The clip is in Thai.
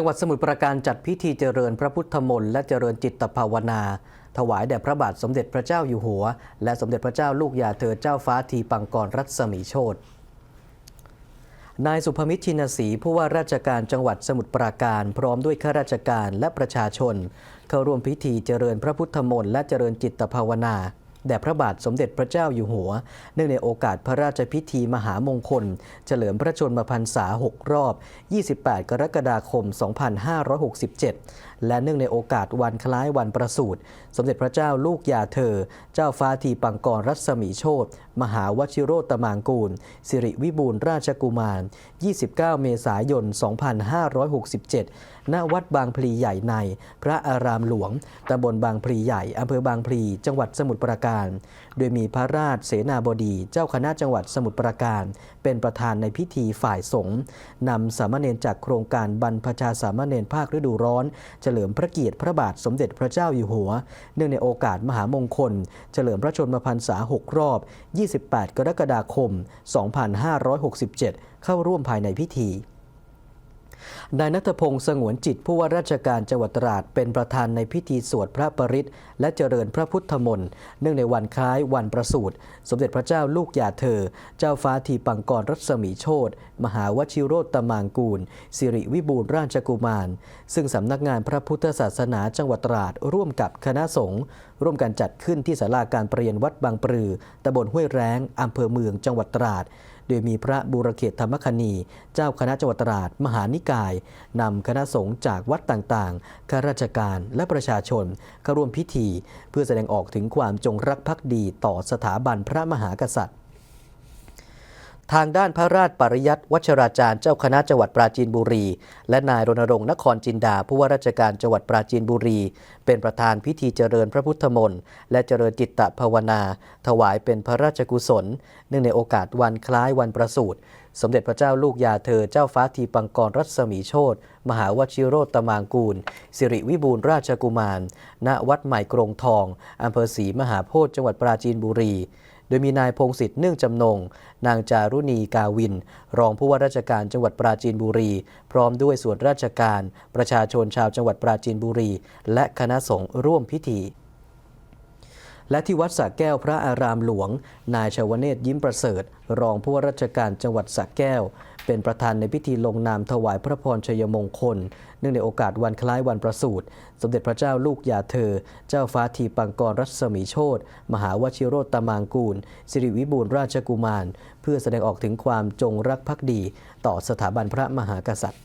จังหวัดสมุทรปราการจัดพิธีเจริญพระพุทธมนต์และเจริญจิตภาวนา ถวายแด่พระบาทสมเด็จพระเจ้าอยู่หัว และสมเด็จพระเจ้าลูกยาเธอเจ้าฟ้าทีปังกรรัศมีโชตนายสุภมิตรชินศรีผู้ว่าราชการจังหวัดสมุทรปราการ พร้อมด้วยข้าราชการและประชาชน เข้าร่วมพิธีเจริญพระพุทธมนต์และเจริญจิตภาวนา แด่พระบาทสมเด็จพระเจ้าอยู่หัว เนื่องในโอกาสพระราชพิธีมหามงคล เฉลิมพระชนมพรรษา 6 รอบ 28 กรกฎาคม 2567 และเนื่องในโอกาสวันคล้ายวันประสูติสมเด็จพระเจ้าลูกยาเธอ เจ้าฟ้าทีปังกรรัศมีโชตมหาวชิโรตมางกูล สิริวิบูลราชกุมาร 29 เมษายน 2567 ณ วัดบางพลีใหญ่ใน พระอารามหลวงตำบลบางพลีใหญ่อำเภอบางพลี จังหวัดสมุทรปราการโดยมีพระราชเสนาบดี เจ้าคณะจังหวัดสมุทรปราการ เป็นประธานในพิธีฝ่ายสงฆ์นำสามเณรจากโครงการบรรพชาสามเณรภาคฤดูร้อน เฉลิมพระเกียรติพระบาทสมเด็จพระเจ้าอยู่หัว เนื่องในโอกาสมหามงคล เฉลิมพระชนมพรรษา 6 รอบ 28 กรกฎาคม 2567 เข้าร่วมภายในพิธี นายนัทพงศ์สงวนจิตผู้ว่าราชการจังหวัดตราดเป็นประธานในพิธีสวดพระปริตรและเจริญพระพุทธมนต์เนื่องในวันคล้ายวันประสูติสมเด็จพระเจ้าลูกยาเธอ เจ้าฟ้าทีปังกรรัศมีโชตมหาวชิโรตมางกูล สิริวิบูลราชกุมาร ซึ่งสำนักงานพระพุทธศาสนาจังหวัดตราด ร่วมกับคณะสงฆ์ร่วมกันจัดขึ้นที่ศาลาการประเรียนวัดบางปรือตำบลห้วยแร้งอำเภอเมืองจังหวัดตราด โดยมีพระบูรเขตธรรมคณี เจ้าคณะจังหวัดตราดมหานิกายนำคณะสงฆ์จากวัดต่างๆข้าราชการและประชาชนเข้าร่วมพิธี เพื่อแสดงออกถึงความจงรักภักดีต่อสถาบันพระมหากษัตริย์ ทางด้านพระราชปริยัติวัชราจารย์เจ้าคณะจังหวัดปราจีนบุรี และนายรณรงค์นครจินดาผู้ว่าราชการจังหวัดปราจีนบุรี เป็นประธานพิธีเจริญพระพุทธมนต์และเจริญจิตตภาวนา ถวายเป็นพระราชกุศล เนื่องในโอกาสวันคล้ายวันประสูติสมเด็จพระเจ้าลูกยาเธอเจ้าฟ้าทีปังกรรัศมีโชตมหาวชิโรตมางกูล สิริวิบูลราชกุมาร ณวัดใหม่กรงทองอำเภอศรีมหาโพธิจังหวัดปราจีนบุรี โดยมีนายพงศิษฐ์เนื่องจำนง นางจารุณีกาวิน รองผู้ว่าราชการจังหวัดปราจีนบุรี พร้อมด้วยส่วนราชการ ประชาชนชาวจังหวัดปราจีนบุรี และคณะสงฆ์ร่วมพิธี และที่วัดสระแก้วพระอารามหลวง นายชาวเนตยิ้มประเสริฐ รองผู้ว่าราชการจังหวัดสระแก้ว เป็นประธานในพิธีลงนามถวายพระพรชัยมงคล เนื่องในโอกาสวันคล้ายวันประสูติ สมเด็จพระเจ้าลูกยาเธอ เจ้าฟ้าทีปังกรรัศมีโชตมหาวชิโรตมางกูล สิริวิบูลราชกุมาร เพื่อแสดงออกถึงความจงรักภักดี ต่อสถาบันพระมหากษัตริย์